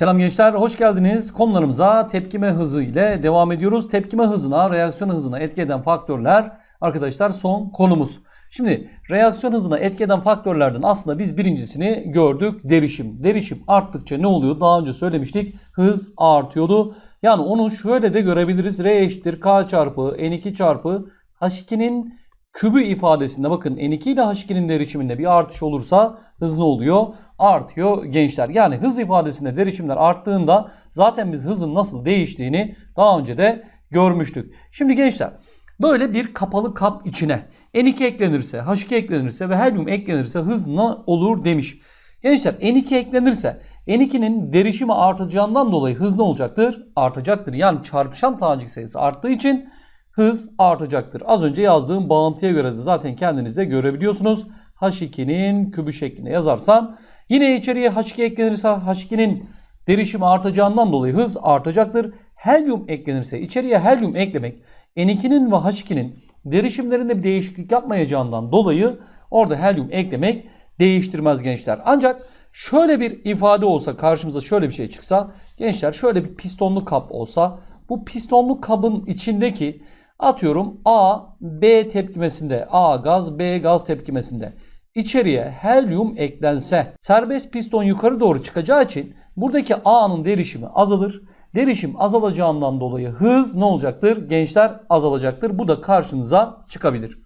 Selam gençler, hoş geldiniz. Konularımıza tepkime hızı ile devam ediyoruz. Tepkime hızına, reaksiyon hızına etki eden faktörler arkadaşlar son konumuz. Şimdi reaksiyon hızına etki eden faktörlerden aslında biz birincisini gördük. Derişim. Derişim arttıkça ne oluyor? Daha önce söylemiştik. Hız artıyordu. Yani onu şöyle de görebiliriz. R eşittir K çarpı N2 çarpı H2'nin kübü ifadesinde bakın N2 ile H2'nin derişiminde bir artış olursa hız ne oluyor? Artıyor gençler. Yani hız ifadesinde derişimler arttığında zaten biz hızın nasıl değiştiğini daha önce de görmüştük. Şimdi gençler böyle bir kapalı kap içine N2 eklenirse, H2 eklenirse ve helyum eklenirse hız ne olur demiş. Gençler N2 eklenirse N2'nin derişimi artacağından dolayı hız ne olacaktır? Artacaktır. Yani çarpışan tanecik sayısı arttığı için hız artacaktır. Az önce yazdığım bağıntıya göre de zaten kendiniz de görebiliyorsunuz. H2'nin kübü şeklinde yazarsam yine içeriye H2 eklenirse H2'nin derişimi artacağından dolayı hız artacaktır. Helyum eklenirse içeriye helyum eklemek N2'nin ve H2'nin derişimlerinde bir değişiklik yapmayacağından dolayı orada helyum eklemek değiştirmez gençler. Ancak şöyle bir ifade olsa karşımıza şöyle bir şey çıksa gençler şöyle bir pistonlu kap olsa bu pistonlu kabın içindeki atıyorum A, B tepkimesinde A gaz, B gaz tepkimesinde içeriye helyum eklense serbest piston yukarı doğru çıkacağı için buradaki A'nın derişimi azalır. Derişim azalacağından dolayı hız ne olacaktır? Gençler azalacaktır. Bu da karşınıza çıkabilir.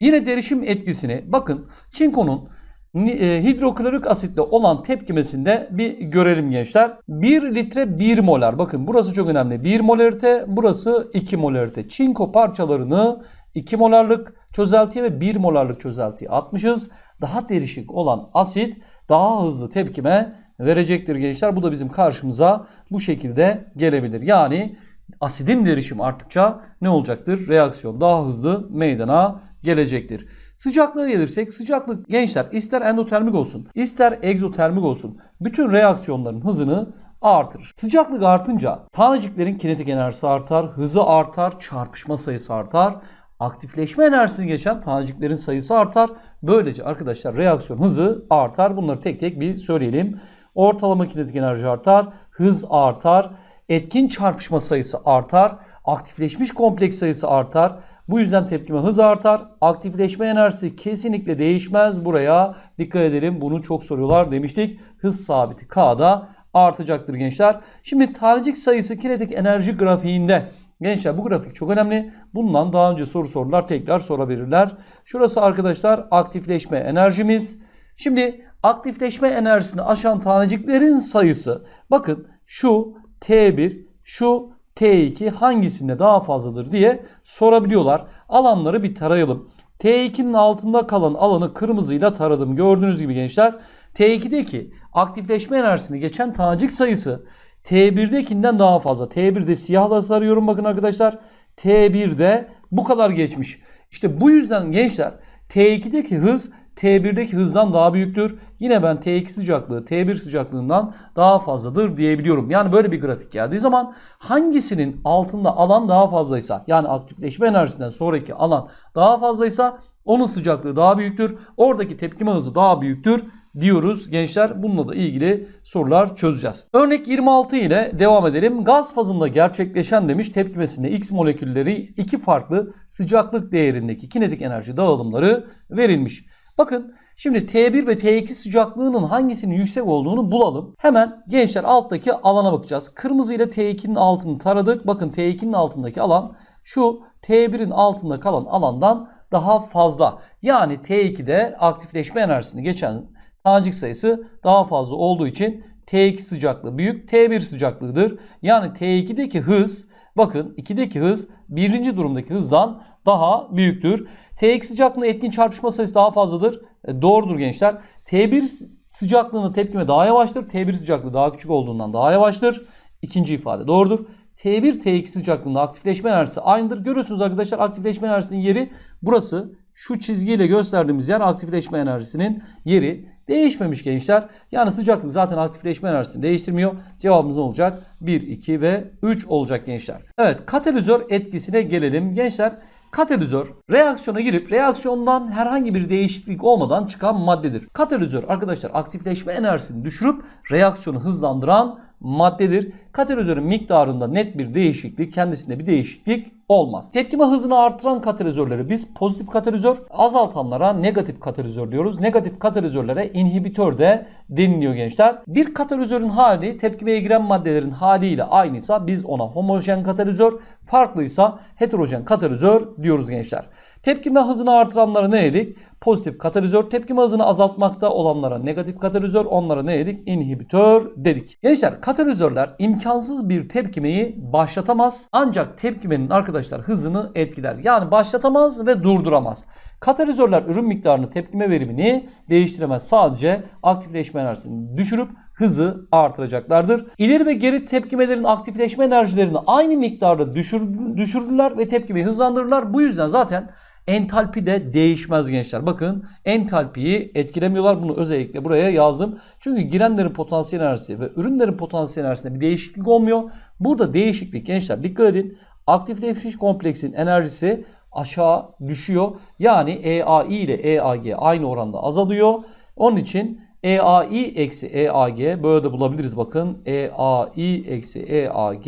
Yine derişim etkisini bakın çinkonun hidroklorik asitle olan tepkimesinde bir görelim gençler. 1 litre 1 molar. Bakın burası çok önemli. 1 molarite, burası 2 molarite. Çinko parçalarını 2 molarlık çözeltiye ve 1 molarlık çözeltiye atmışız. Daha derişik olan asit daha hızlı tepkime verecektir gençler. Bu da bizim karşımıza bu şekilde gelebilir. Yani asidin derişimi arttıkça ne olacaktır? Reaksiyon daha hızlı meydana gelecektir. Sıcaklığa gelirsek sıcaklık gençler ister endotermik olsun ister egzotermik olsun bütün reaksiyonların hızını artırır. Sıcaklık artınca taneciklerin kinetik enerjisi artar, hızı artar, çarpışma sayısı artar. Aktifleşme enerjisini geçen taneciklerin sayısı artar. Böylece arkadaşlar reaksiyon hızı artar. Bunları tek tek bir söyleyelim. Ortalama kinetik enerji artar, hız artar, etkin çarpışma sayısı artar, aktifleşmiş kompleks sayısı artar. Bu yüzden tepkime hız artar. Aktifleşme enerjisi kesinlikle değişmez. Buraya dikkat edelim. Bunu çok soruyorlar demiştik. Hız sabiti K'da artacaktır gençler. Şimdi tanecik sayısı kinetik enerji grafiğinde Gençler bu grafik çok önemli. Bundan daha önce soru sorular tekrar sorabilirler. Şurası arkadaşlar aktifleşme enerjimiz. Şimdi aktifleşme enerjisini aşan taneciklerin sayısı bakın şu T1 şu T2 hangisinde daha fazladır diye sorabiliyorlar. Alanları bir tarayalım. T2'nin altında kalan alanı kırmızıyla taradım. Gördüğünüz gibi gençler T2'deki aktifleşme enerjisini geçen tanecik sayısı T1'dekinden daha fazla. T1'de siyahla sarıyorum bakın arkadaşlar. T1'de bu kadar geçmiş. İşte bu yüzden gençler T2'deki hız T1'deki hızdan daha büyüktür. Yine ben T2 sıcaklığı T1 sıcaklığından daha fazladır diyebiliyorum. Yani böyle bir grafik geldiği zaman hangisinin altında alan daha fazlaysa yani aktifleşme enerjisinden sonraki alan daha fazlaysa onun sıcaklığı daha büyüktür. Oradaki tepkime hızı daha büyüktür diyoruz gençler. Bununla da ilgili sorular çözeceğiz. Örnek 26 ile devam edelim. Gaz fazında gerçekleşen demiş tepkimesinde X molekülleri iki farklı sıcaklık değerindeki kinetik enerji dağılımları verilmiş. Bakın şimdi T1 ve T2 sıcaklığının hangisinin yüksek olduğunu bulalım. Hemen gençler alttaki alana bakacağız. Kırmızı ile T2'nin altını taradık. Bakın T2'nin altındaki alan şu T1'in altında kalan alandan daha fazla. Yani T2'de aktifleşme enerjisini geçen tanecik sayısı daha fazla olduğu için T2 sıcaklığı büyük, T1 sıcaklığıdır. Yani T2'deki hız bakın 2'deki hız birinci durumdaki hızdan daha büyüktür. T2 sıcaklığında etkin çarpışma sayısı daha fazladır. E, doğrudur gençler. T1 sıcaklığında tepkime daha yavaştır. T1 sıcaklığı daha küçük olduğundan daha yavaştır. İkinci ifade doğrudur. T1 T2 sıcaklığında aktifleşme enerjisi aynıdır. Görüyorsunuz arkadaşlar aktifleşme enerjisinin yeri burası. Şu çizgiyle gösterdiğimiz yer aktifleşme enerjisinin yeri. Değişmemiş gençler. Yani sıcaklık zaten aktifleşme enerjisini değiştirmiyor. Cevabımız ne olacak? 1, 2 ve 3 olacak gençler. Evet katalizör etkisine gelelim. Gençler Katalizör reaksiyona girip reaksiyondan herhangi bir değişiklik olmadan çıkan maddedir. Katalizör arkadaşlar aktifleşme enerjisini düşürüp reaksiyonu hızlandıran maddedir. Katalizörün miktarında net bir değişiklik, kendisinde bir değişiklik olmaz. Tepkime hızını artıran katalizörleri biz pozitif katalizör, azaltanlara negatif katalizör diyoruz. Negatif katalizörlere inhibitör de deniliyor gençler. Bir katalizörün hali tepkimeye giren maddelerin haliyle aynıysa biz ona homojen katalizör, farklıysa heterojen katalizör diyoruz gençler. Tepkime hızını artıranlara ne dedik? Pozitif katalizör. Tepkime hızını azaltmakta olanlara negatif katalizör. Onlara ne dedik? İnhibitör dedik. Gençler katalizörler imkansız bir tepkimeyi başlatamaz. Ancak tepkimenin arkadaşlar hızını etkiler. Yani başlatamaz ve durduramaz. Katalizörler ürün miktarını, tepkime verimini değiştiremez. Sadece aktifleşme enerjisini düşürüp hızı artıracaklardır. İleri ve geri tepkimelerin aktifleşme enerjilerini aynı miktarda düşür, düşürürler ve tepkimeyi hızlandırırlar. Bu yüzden zaten entalpi de değişmez gençler. Bakın entalpiyi etkilemiyorlar. Bunu özellikle buraya yazdım. Çünkü girenlerin potansiyel enerjisi ve ürünlerin potansiyel enerjisinde bir değişiklik olmuyor. Burada değişiklik gençler dikkat edin. Aktifleşmiş kompleksin enerjisi aşağı düşüyor. Yani EAI ile EAG aynı oranda azalıyor. Onun için EAI eksi EAG böyle de bulabiliriz bakın. EAI eksi EAG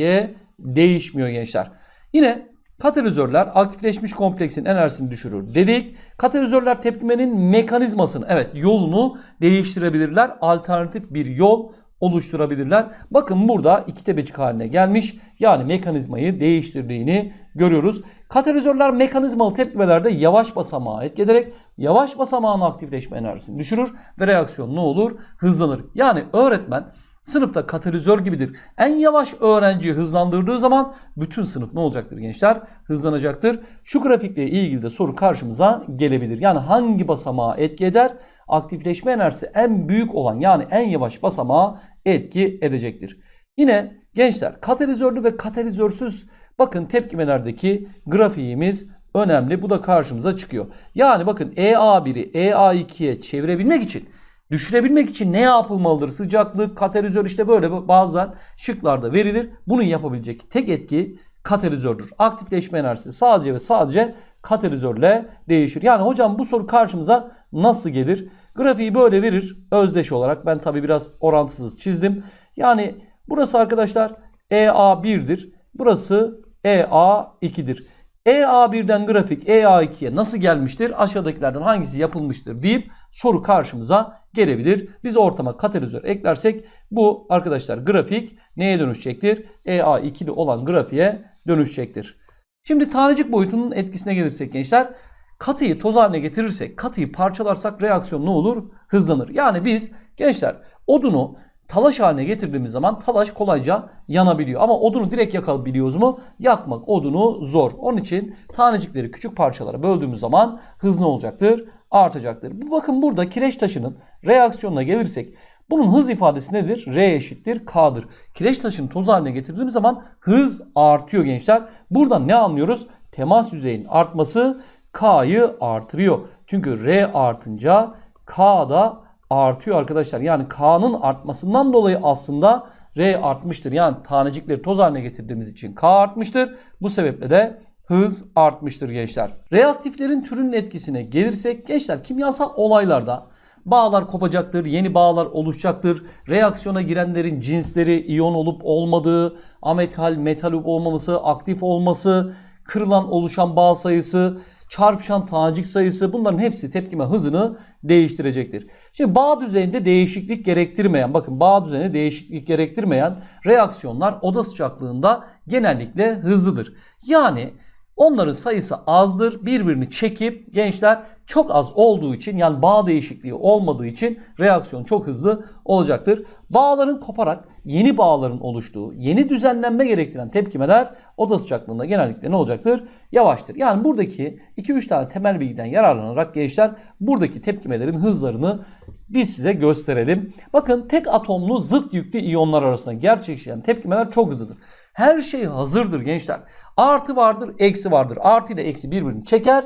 değişmiyor gençler. Yine katalizörler aktifleşmiş kompleksin enerjisini düşürür dedik. Katalizörler tepkimenin mekanizmasını evet yolunu değiştirebilirler. Alternatif bir yol oluşturabilirler. Bakın burada iki tepecik haline gelmiş. Yani mekanizmayı değiştirdiğini görüyoruz. Katalizörler mekanizmalı tepkimelerde yavaş basamağa etki ederek yavaş basamağın aktifleşme enerjisini düşürür ve reaksiyon ne olur? Hızlanır. Yani öğretmen sınıfta katalizör gibidir. En yavaş öğrenciyi hızlandırdığı zaman bütün sınıf ne olacaktır gençler? Hızlanacaktır. Şu grafikle ilgili de soru karşımıza gelebilir. Yani hangi basamağa etki eder? Aktifleşme enerjisi en büyük olan yani en yavaş basamağa etki edecektir. Yine gençler katalizörlü ve katalizörsüz bakın tepkimelerdeki grafiğimiz önemli. Bu da karşımıza çıkıyor. Yani bakın EA1'i EA2'ye çevirebilmek için düşürebilmek için ne yapılmalıdır? Sıcaklık, katalizör işte böyle bazen şıklarda verilir. Bunu yapabilecek tek etki katalizördür. Aktifleşme enerjisi sadece ve sadece katalizörle değişir. Yani hocam bu soru karşımıza nasıl gelir? Grafiği böyle verir özdeş olarak. Ben tabi biraz orantısız çizdim. Yani burası arkadaşlar EA1'dir. Burası EA2'dir. EA1'den grafik EA2'ye nasıl gelmiştir? Aşağıdakilerden hangisi yapılmıştır deyip soru karşımıza gelebilir. Biz ortama katalizör eklersek bu arkadaşlar grafik neye dönüşecektir? EA2'li olan grafiğe dönüşecektir. Şimdi tanecik boyutunun etkisine gelirsek gençler katıyı toz haline getirirsek, katıyı parçalarsak reaksiyon ne olur? Hızlanır. Yani biz gençler odunu talaş haline getirdiğimiz zaman talaş kolayca yanabiliyor. Ama odunu direkt yakabiliyoruz mu? Yakmak odunu zor. Onun için tanecikleri küçük parçalara böldüğümüz zaman hız ne olacaktır? Artacaktır. Bakın burada kireç taşının reaksiyonuna gelirsek bunun hız ifadesi nedir? R eşittir K'dır. Kireç taşını toz haline getirdiğimiz zaman hız artıyor gençler. Buradan ne anlıyoruz? Temas yüzeyinin artması K'yı artırıyor. Çünkü R artınca K da artıyor arkadaşlar. Yani K'nın artmasından dolayı aslında R artmıştır. Yani tanecikleri toz haline getirdiğimiz için K artmıştır. Bu sebeple de hız artmıştır gençler. Reaktiflerin türünün etkisine gelirsek gençler kimyasal olaylarda bağlar kopacaktır, yeni bağlar oluşacaktır. Reaksiyona girenlerin cinsleri iyon olup olmadığı, ametal, metal olup olmaması, aktif olması, kırılan oluşan bağ sayısı, çarpışan tanecik sayısı bunların hepsi tepkime hızını değiştirecektir. Şimdi bağ düzeyinde değişiklik gerektirmeyen bakın bağ düzeyinde değişiklik gerektirmeyen reaksiyonlar oda sıcaklığında genellikle hızlıdır. Yani onların sayısı azdır. Birbirini çekip gençler çok az olduğu için yani bağ değişikliği olmadığı için reaksiyon çok hızlı olacaktır. Bağların koparak yeni bağların oluştuğu, yeni düzenlenme gerektiren tepkimeler oda sıcaklığında genellikle ne olacaktır? Yavaştır. Yani buradaki 2-3 tane temel bilgiden yararlanarak gençler buradaki tepkimelerin hızlarını biz size gösterelim. Bakın tek atomlu zıt yüklü iyonlar arasında gerçekleşen tepkimeler çok hızlıdır. Her şey hazırdır gençler. Artı vardır, eksi vardır. Artı ile eksi birbirini çeker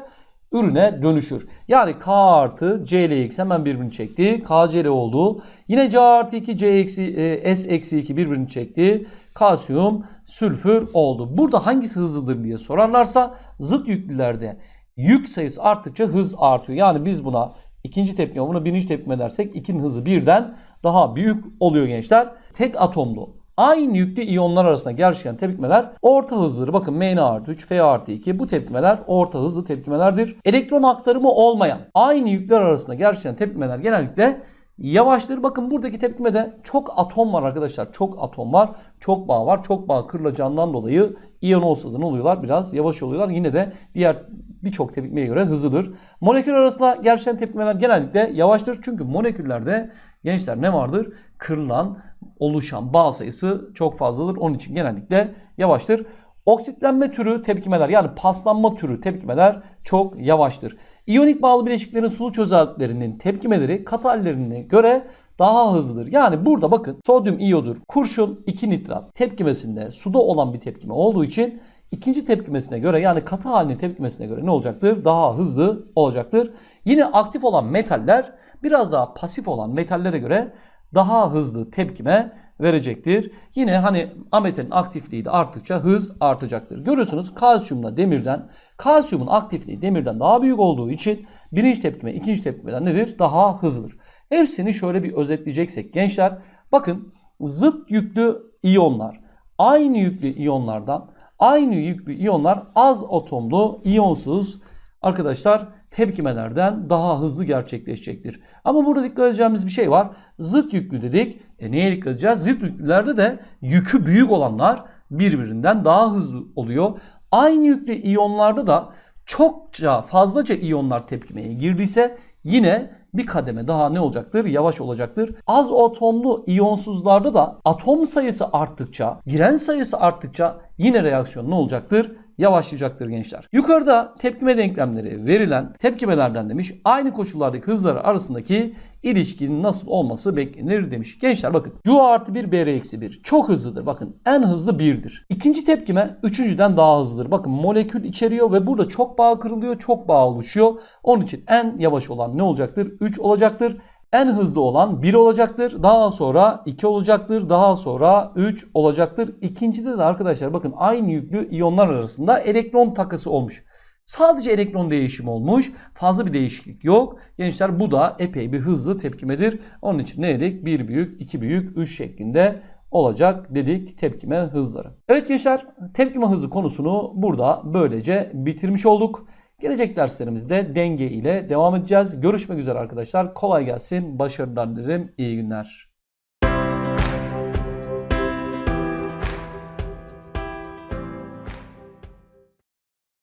ürüne dönüşür. Yani K artı C ile X hemen birbirini çekti. KCl oldu. Yine C artı 2 C eksi, e, S eksi 2 birbirini çekti. Kalsiyum sülfür oldu. Burada hangisi hızlıdır diye sorarlarsa zıt yüklülerde yük sayısı arttıkça hız artıyor. Yani biz buna ikinci tepkime buna birinci tepkime dersek ikinin hızı birden daha büyük oluyor gençler. Tek atomlu aynı yüklü iyonlar arasında gerçekleşen tepkimeler orta hızlıdır. Bakın Mn artı 3, F artı 2 bu tepkimeler orta hızlı tepkimelerdir. Elektron aktarımı olmayan aynı yükler arasında gerçekleşen tepkimeler genellikle yavaştır. Bakın buradaki tepkimede çok atom var arkadaşlar. Çok atom var. Çok bağ var. Çok bağ kırılacağından dolayı iyon olsa da ne oluyorlar? Biraz yavaş oluyorlar. Yine de diğer birçok tepkimeye göre hızlıdır. Molekül arasında gerçekleşen tepkimeler genellikle yavaştır. Çünkü moleküllerde gençler ne vardır? Kırılan, oluşan bağ sayısı çok fazladır. Onun için genellikle yavaştır. Oksitlenme türü tepkimeler yani paslanma türü tepkimeler çok yavaştır. İyonik bağlı bileşiklerin sulu çözeltilerinin tepkimeleri katı hallerine göre daha hızlıdır. Yani burada bakın sodyum iyodur. Kurşun 2 nitrat tepkimesinde suda olan bir tepkime olduğu için ikinci tepkimesine göre yani katı halinin tepkimesine göre ne olacaktır? Daha hızlı olacaktır. Yine aktif olan metaller biraz daha pasif olan metallere göre daha hızlı tepkime verecektir. Yine hani ametalin aktifliği de arttıkça hız artacaktır. Görüyorsunuz kalsiyumla demirden, kalsiyumun aktifliği demirden daha büyük olduğu için birinci tepkime ikinci tepkimeden nedir? Daha hızlıdır. Hepsini şöyle bir özetleyeceksek gençler bakın zıt yüklü iyonlar aynı yüklü iyonlardan aynı yüklü iyonlar az atomlu iyonsuz arkadaşlar tepkimelerden daha hızlı gerçekleşecektir. Ama burada dikkat edeceğimiz bir şey var. Zıt yüklü dedik. E neye dikkat edeceğiz? Zıt yüklülerde de yükü büyük olanlar birbirinden daha hızlı oluyor. Aynı yüklü iyonlarda da çokça fazlaca iyonlar tepkimeye girdiyse yine bir kademe daha ne olacaktır? Yavaş olacaktır. Az atomlu iyonsuzlarda da atom sayısı arttıkça, giren sayısı arttıkça yine reaksiyon ne olacaktır? Yavaşlayacaktır gençler. Yukarıda tepkime denklemleri verilen tepkimelerden demiş aynı koşullardaki hızlar arasındaki ilişkinin nasıl olması beklenir demiş. Gençler bakın Cu artı 1 Br eksi 1 çok hızlıdır. Bakın en hızlı 1'dir. İkinci tepkime üçüncüden daha hızlıdır. Bakın molekül içeriyor ve burada çok bağ kırılıyor, çok bağ oluşuyor. Onun için en yavaş olan ne olacaktır? 3 olacaktır. En hızlı olan 1 olacaktır. Daha sonra 2 olacaktır. Daha sonra 3 olacaktır. İkincide de arkadaşlar bakın aynı yüklü iyonlar arasında elektron takısı olmuş. Sadece elektron değişimi olmuş. Fazla bir değişiklik yok. Gençler bu da epey bir hızlı tepkimedir. Onun için ne dedik? 1 büyük, 2 büyük, 3 şeklinde olacak dedik tepkime hızları. Evet gençler tepkime hızı konusunu burada böylece bitirmiş olduk. Gelecek derslerimizde denge ile devam edeceğiz. Görüşmek üzere arkadaşlar. Kolay gelsin. Başarılar dilerim. İyi günler.